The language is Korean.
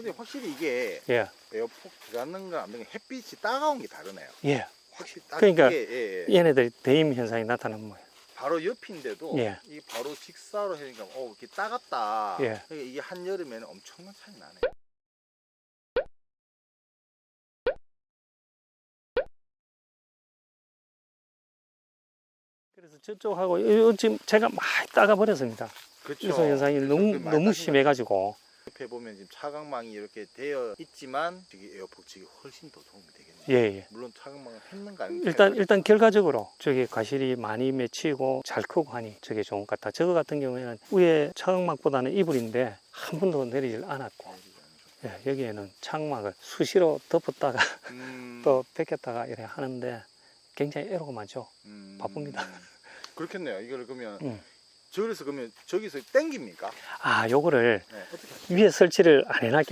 근데 확실히 이게 예, 에어폭 들어가는 거안 되는 햇빛이 따가운 게 다르네요. 예. 확실히 따 그러니까 예, 예, 예. 얘네들이 대임 현상이 나타나는 거예요. 바로 옆인데도 예. 이 바로 직사로 하니까 어 이렇게 따갑다. 예. 그러니까 이게 한 여름에는 엄청난 차이 나네. 그래서 저쪽하고 이- 지금 제가 많이 따가 버렸습니다. 그렇죠. 이소 현상이 너무 많이 너무 심해가지고 옆에 보면 지금 차광망이 이렇게 되어 있지만 저기 에어폭 측이 훨씬 더 도움이 되겠네요. 예, 예. 물론 차광망을 했는가 안 일단 일단 결과적으로 저기 과실이 많이 맺히고 잘 크고 하니 저게 좋은 것 같다. 저거 같은 경우에는 위에 차광막보다는 이불인데 한 번도 내리질 않았고 예, 여기에는 창막을 수시로 덮었다가 음, 또 벗겼다가 이렇게 하는데 굉장히 애로가 많죠. 음, 바쁩니다. 그렇겠네요. 이걸 그러면 음. 저기서 그러면 저기서 땡깁니까? 아, 요거를 네, 어떻게 하죠? 위에 설치를 안 해놨기